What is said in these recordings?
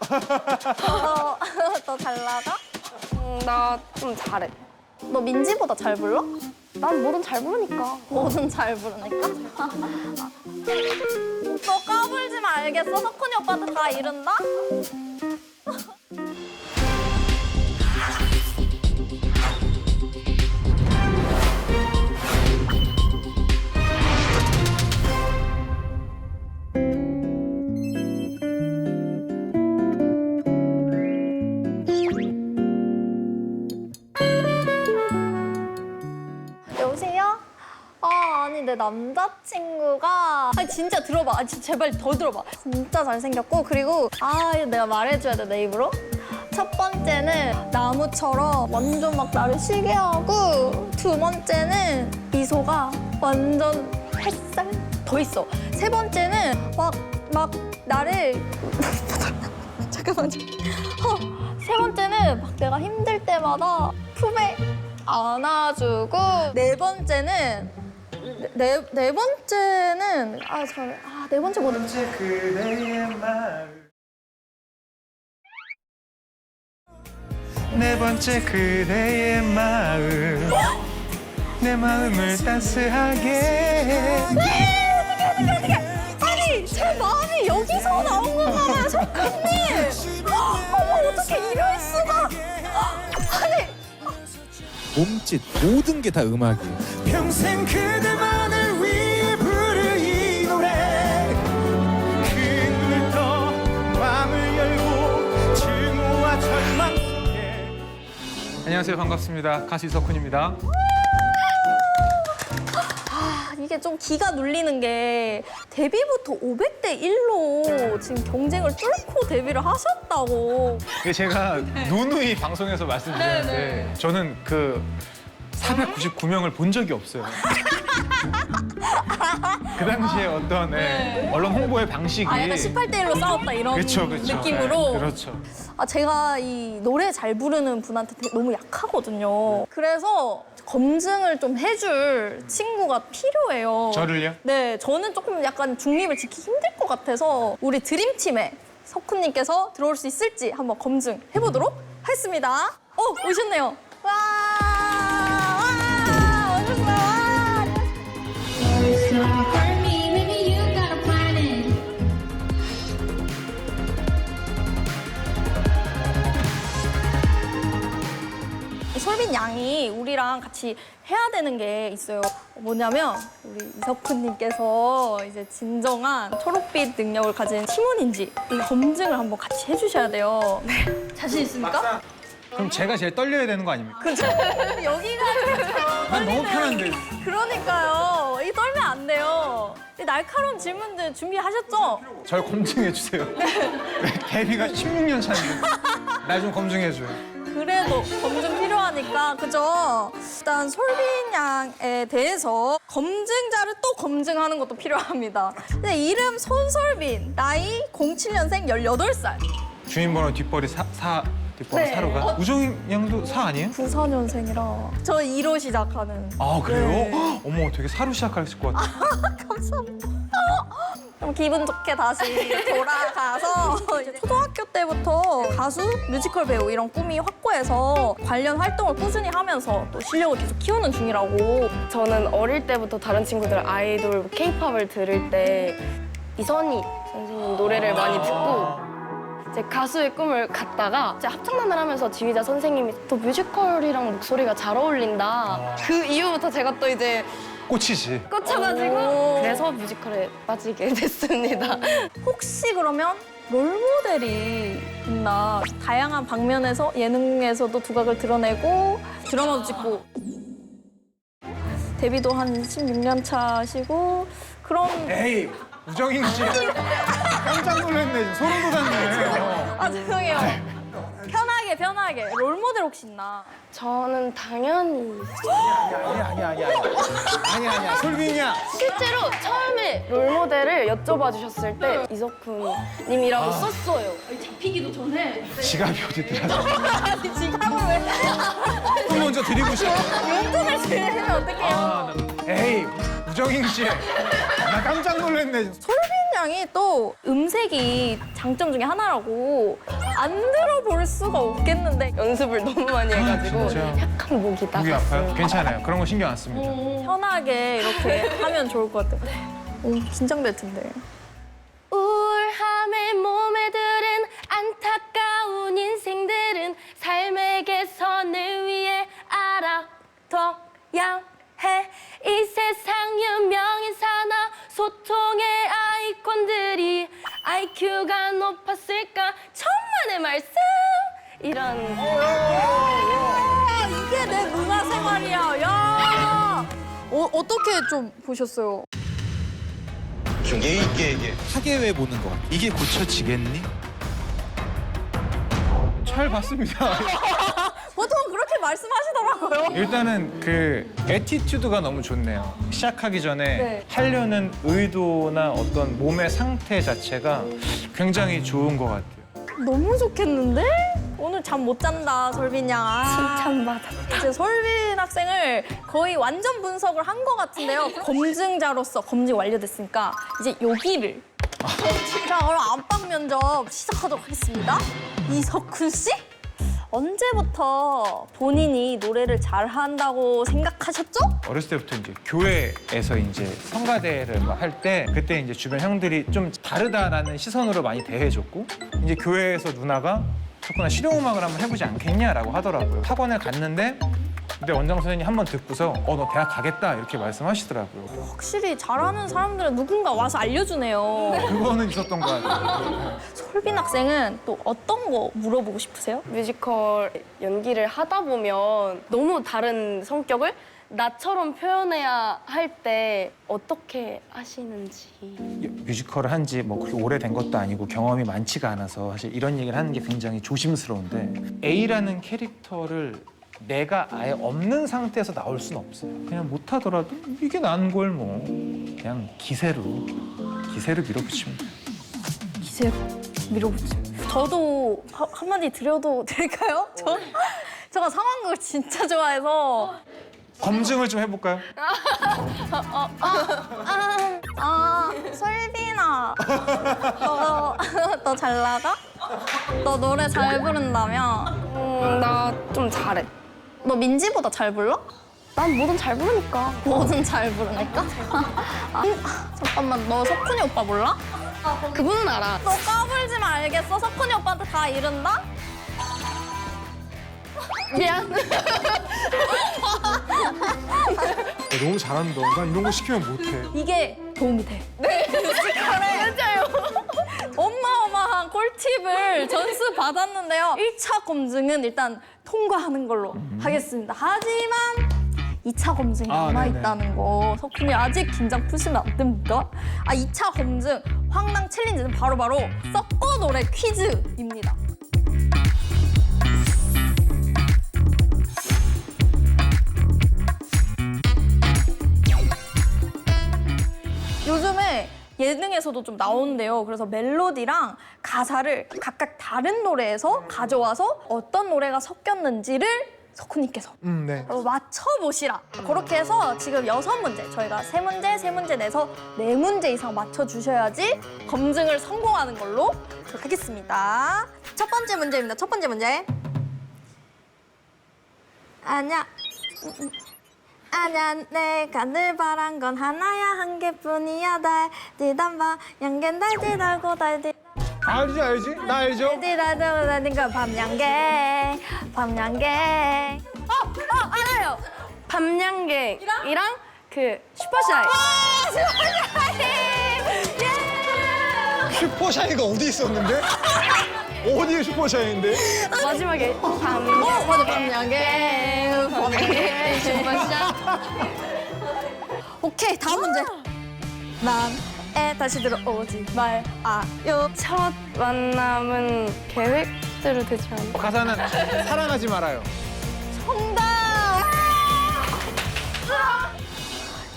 나가? 더, 더잘 나가? 음, 나 좀 잘해. 너 민지보다 잘 불러? 난 뭐든 잘 부르니까. 뭐든 잘 부르니까? 너 까불지 마 알겠어? 석훈이 오빠한테 다 이른다? 남자친구가. 아니, 진짜 들어봐. 아, 진짜 제발 더 들어봐. 진짜 잘생겼고, 그리고, 아, 내가 말해줘야 돼, 내 입으로. 첫 번째는 나무처럼 완전 막 나를 쉬게 하고, 두 번째는 미소가 완전 햇살 더 있어. 세 번째는 막, 막 나를. 잠깐만. 어, 세 번째는 막 내가 힘들 때마다 품에 안아주고 네 번째는 네, 네 번째는 아저아네 번째 뭐지? 번째 그대의 마음 네 번째 그대의 마음. 내 마음을 따스하게. 아니 제 마음이 여기서 나온 건가 봐요 석훈님. 어머 어떻게 이럴 수가. 아니. 몸짓 모든 게 다 음악이에요. 평생 그대만을 위해 부를 이 노래. 그 눈을 떠 마음을 열고 증오와 절망 속에. 안녕하세요. 반갑습니다. 가수 이석훈입니다. 아, 이게 좀 기가 눌리는 게 데뷔부터 500대 1로 지금 경쟁을 뚫고 데뷔를 하셨다고. 이게 제가 누누이 방송에서 말씀드렸는데 저는 그 499명을 본 적이 없어요. 그 당시에 어떤 예, 언론 홍보의 방식이 아 약간 18대 1로 싸웠다 이런 그렇죠, 그렇죠. 느낌으로 네, 그렇죠. 아, 제가 이 노래 잘 부르는 분한테 되게 너무 약하거든요. 그래서 검증을 좀 해줄 친구가 필요해요. 저를요? 네, 저는 조금 약간 중립을 지키기 힘들 것 같아서 우리 드림팀에 석훈님께서 들어올 수 있을지 한번 검증해보도록 하겠습니다. 어, 오셨네요. 솔빈 양이 우리랑 같이 해야 되는 게 있어요. 뭐냐면 우리 이석훈님께서 이제 진정한 초록빛 능력을 가진 팀원인지 이 검증을 한번 같이 해주셔야 돼요. 네. 자신 있습니까? 그럼 제가 제일 떨려야 되는 거 아닙니까? 그죠? 여기가 난 너무 편한데. 그러니까요. 이 떨면 이 날카로운 질문들 준비하셨죠? 절 검증해 주세요. 데뷔가 16년 차인데 날 좀 검증해 줘요. 그래도 검증 필요하니까 그죠? 일단 솔빈 양에 대해서 검증자를 또 검증하는 것도 필요합니다. 근데 이름 손솔빈, 나이 07년생 18살. 주인번호 뒷벌이 사, 사 뒷벌이 네. 사로 가 우정 양도 사 아니에요? 94년생이라 저 2로 시작하는. 아 그래요? 네. 헉, 어머 되게 사로 시작하실 것 같아. 좀 기분 좋게 다시 돌아가서 이제 초등학교 때부터 가수, 뮤지컬 배우 이런 꿈이 확고해서 관련 활동을 꾸준히 하면서 또 실력을 계속 키우는 중이라고. 저는 어릴 때부터 다른 친구들 아이돌 케이팝을 들을 때 이선희 선생님 노래를 많이 듣고 이 제 가수의 꿈을 갖다가 이제 합창단을 하면서 지휘자 선생님이 또 뮤지컬이랑 목소리가 잘 어울린다. 그 이후부터 제가 또 이제 꽂히지. 꽂혀가지고 오. 그래서 뮤지컬에 빠지게 됐습니다. 혹시 그러면 롤모델이 있나? 다양한 방면에서 예능에서도 두각을 드러내고 드라마도 찍고 데뷔도 한 16년 차시고 그런 에이 우정인 씨 깜짝 놀랐네 소름 돋았네. 아 죄송해요. 편하게 편하게 롤모델 혹시 있나? 저는 당연히 아니야 아니야 아니야 아니야 아니야 솔빈이야. 실제로 처음에 롤모델을 여쭤봐 주셨을 때 이석훈 님이라고 썼어요. 지갑이 어디 들어가? 아니 지갑을 왜돈 먼저 드리고 싶어. 용돈을 드리면 어떡해요? 에이 우정인 씨. 나 깜짝 놀랐네. 솔빈 양이 또 음색이 장점 중에 하나라고 안 들어볼 수가 없겠는데 연습을 너무 많이 해가지고 아, 진짜? 약간 목이 목이 아파요? 괜찮아요. 그런 거 신경 안 씁니다. 편하게 이렇게 하면 좋을 것 같아요. 오, 긴장될 텐데. 좀 보셨어요? 게 있게 이게 하계회 보는 것 같아. 이게 고쳐지겠니? 잘 봤습니다. 보통 그렇게 말씀하시더라고요. 일단은 그 에티튜드가 너무 좋네요. 시작하기 전에 네. 하려는 의도나 어떤 몸의 상태 자체가 굉장히 좋은 것 같아요. 너무 좋겠는데? 오늘 잠 못 잔다, 설빈 양. 아. 칭찬받았다. 이제 설빈 학생을 거의 완전 분석을 한 것 같은데요. 검증자로서 검증 완료됐으니까 이제 여기를. 자, 그럼 안방 면접 시작하도록 하겠습니다. 이석훈 씨? 언제부터 본인이 노래를 잘한다고 생각하셨죠? 어렸을 때부터 이제 교회에서 이제 성가대를 할 때 그때 이제 주변 형들이 좀 다르다라는 시선으로 많이 대해줬고 이제 교회에서 누나가 석훈아 실용음악을 한번 해보지 않겠냐라고 하더라고요. 학원에 갔는데 근데 원장 선생님 한 번 듣고서 어 너 대학 가겠다 이렇게 말씀하시더라고요. 확실히 잘하는 사람들은 누군가 와서 알려주네요. 그거는 있었던 것 같아요. 설빈 학생은 또 어떤 거 물어보고 싶으세요? 뮤지컬 연기를 하다 보면 너무 다른 성격을 나처럼 표현해야 할 때 어떻게 하시는지 뮤지컬을 한 지 뭐 그렇게 오래된 것도 아니고 경험이 많지가 않아서 사실 이런 얘기를 하는 게 굉장히 조심스러운데 A라는 캐릭터를 내가 아예 없는 상태에서 나올 수는 없어요. 그냥 못하더라도 이게 난 걸 뭐 그냥 기세로 기세로 밀어붙이면 돼요. 기세 밀어붙여. 저도 하- 한마디 드려도 될까요? 저 제가 상황극을 진짜 좋아해서 검증을 좀 해볼까요? 아, 아 설빈아 너너 잘 나가? 너 노래 잘 부른다며? 음, 나 좀 잘해 너 민지보다 잘 불러? 난 뭐든 잘 부르니까 뭐든 잘 부르니까? 아, 잠깐만 너 석훈이 오빠 몰라? 그분은 알아 너 까불지 말겠어? 석훈이 오빠한테 다 이른다? 미안 너무 잘한다. 난 이런 거 시키면 못해. 이게 도움이 돼. 네. 어마어마한 꿀팁을 전수 받았는데요. 1차 검증은 일단 통과하는 걸로 하겠습니다. 하지만 2차 검증이 아, 남아있다는 거. 석훈이 아직 긴장 푸시면 안 됩니다. 아, 2차 검증 황당 챌린지는 바로바로 섞어 노래 퀴즈입니다. 요즘에 예능에서도 좀 나오는데요. 그래서 멜로디랑 가사를 각각 다른 노래에서 가져와서 어떤 노래가 섞였는지를 석훈님께서 음, 네. 어, 맞춰보시라. 그렇게 해서 지금 여섯 문제, 저희가 세 문제, 세 문제 내서 네 문제 이상 맞춰주셔야지 검증을 성공하는 걸로 하겠습니다. 첫 번째 문제입니다. 첫 번째 문제. 아냐. 아냐 내가 늘 바란 건 하나야 한 개뿐이야 달 디단밤 양겐 달디 달고 달디 알지 알지? 나 알죠? 달디 달고 달디가 밤양갱 밤양갱 어! 어! 알아요! 밤양갱이랑 그 슈퍼샤이 슈퍼샤이가 어디 있었는데? 어디에 슈퍼샤이인데? 마지막에 밤 어! 맞아 밤양갱 밤양갱 슈퍼샤이 오케이 다음 문제 난 애 다시 들어오지 말아요 첫 만남은 계획대로 되지 않나? 가사는 사랑하지 말아요. 정답!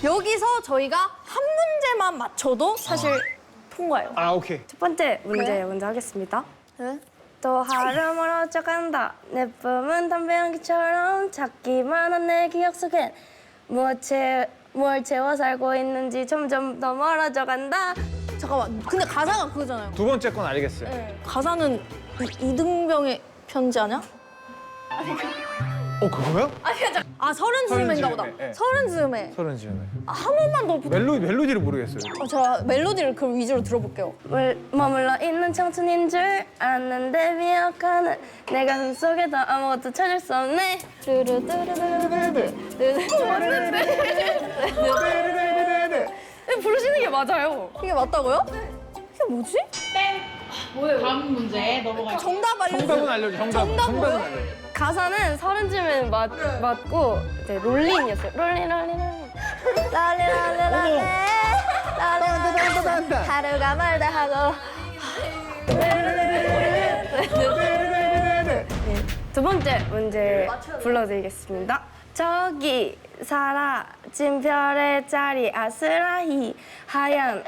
여기서 저희가 한 문제만 맞춰도 사실 통과예요. 아 오케이. 첫 번째 문제 네. 먼저 하겠습니다. 네? 또 하루 멀어져 간다. 내 뿜은 담배 연기처럼 찾기만 한 내 기억 속엔 무엇 채, 뭘 채워 살고 있는지 점점 더 멀어져 간다. 잠깐만. 근데 가사가 그거잖아요. 두 번째 건 알겠어요. 가사는 이, 등병의 편지 아니야? 어 그거야? 아 서른 즈음인가 보다. 즈음에, 예. 서른 즈음에. 서른 즈음에. 아, 한 번만 더. 부탁... 멜로 멜로디를 모르겠어요. 어, 제가 멜로디를 그 위주로 들어볼게요. 물- 머물러 있는 청춘인 줄 알았는데 미역하는 내 가슴 속에도 아무것도 찾을 수 없네 부르시는 게 맞아요 이게 맞다고요? 이게 뭐지? 다음 문제 넘어갈게요. 정답 알려주세요. 정답은 알려줘. 정답 정답은 뭐예요? 알려줘. 가사는 서른쯤엔 맞, 맞고 이제 롤링이었어요 롤링 롤링 롤링 랄레랄레랄레 랄레랄레 하루가 멀다 하고 두 번째 문제 불러드리겠습니다. 저기 사라진 별의 자리 아스라히 하얀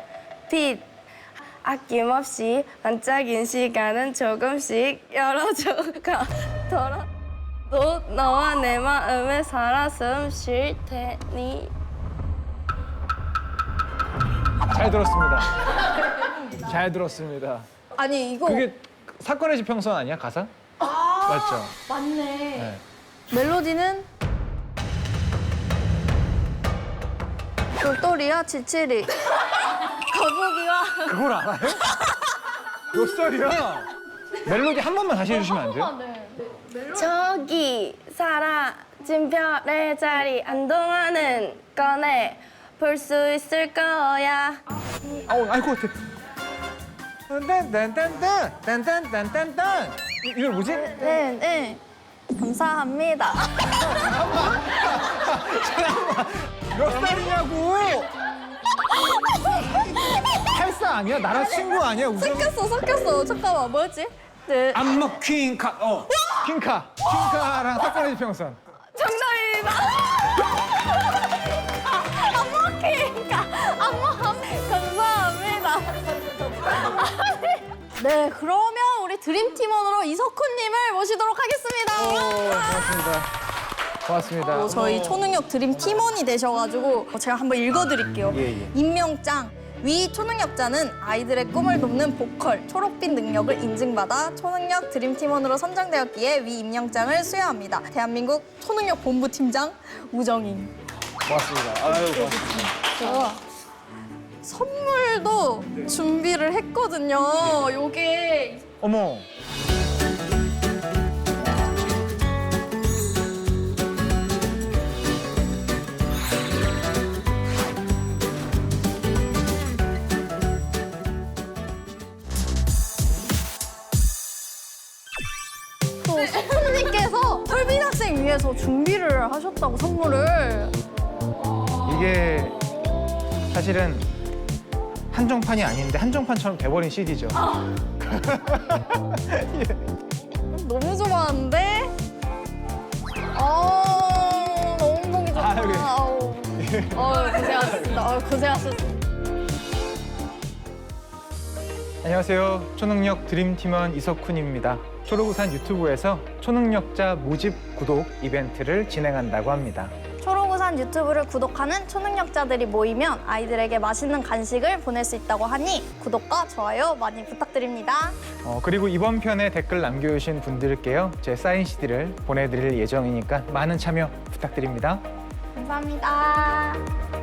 빛 아낌없이 반짝인 시간은 조금씩 열어져 가더라 도 너와 내 마음에 살아 숨쉴 테니 잘 들었습니다. 잘 들었습니다. 아니 이거 그게 사건의 지평선 아니야 가사? 맞죠. 맞네. 네. 멜로디는 돌돌이와 지칠이 거북이와 그걸 알아요? 몇 살이야? 멜로디 한 번만 다시 해주시면 안 돼요? 저기 사라진 별의 자리 한동안은 꺼내 볼 수 있을 거야 아우 아이고 어떡해. 딴딴딴딴 딴 딴딴딴딴딴 이- 이걸 뭐지? 네, 네. 감사합니다. 몇 살이냐고? 8살 아니야? 나랑 친구 아니야? 우정? 섞였어, 섞였어. 잠깐만, 뭐였지? 네. 안먹 퀸카 어 퀸카 퀸카랑 사건의 지평선 안먹히니까 안먹 감사합니다. 네, 그러면 우리 드림팀원으로 이석훈님을 모시도록 하겠습니다. 고맙습니다 고맙습니다 어, 저희 초능력 드림 팀원이 되셔가지고 제가 한번 읽어드릴게요. 예, 예. 임명장. 위 초능력자는 아이들의 꿈을 돕는 보컬, 초록빛 능력을 인증받아 초능력 드림 팀원으로 선정되었기에 위 임명장을 수여합니다. 대한민국 초능력 본부 팀장 우정인. 고맙습니다 아유 고맙습니다 제가 선물도 준비를 했거든요. 요게 어머 위해서 준비를 하셨다고 선물을. 이게 사실은 한정판이 아닌데 한정판처럼 돼버린 CD죠 너무 좋아하는데? 어, 너무 보기 좋다. 아, 여기. 아우. 어, 고생하셨습니다. 어, 고생하셨습니다. 안녕하세요. 초능력 드림팀원 이석훈입니다. 초록우산 유튜브에서 초능력자 모집 구독 이벤트를 진행한다고 합니다. 초록우산 유튜브를 구독하는 초능력자들이 모이면 아이들에게 맛있는 간식을 보낼 수 있다고 하니 구독과 좋아요 많이 부탁드립니다. 어, 그리고 이번 편에 댓글 남겨주신 분들께요. 제 사인 CD를 보내드릴 예정이니까 많은 참여 부탁드립니다. 감사합니다.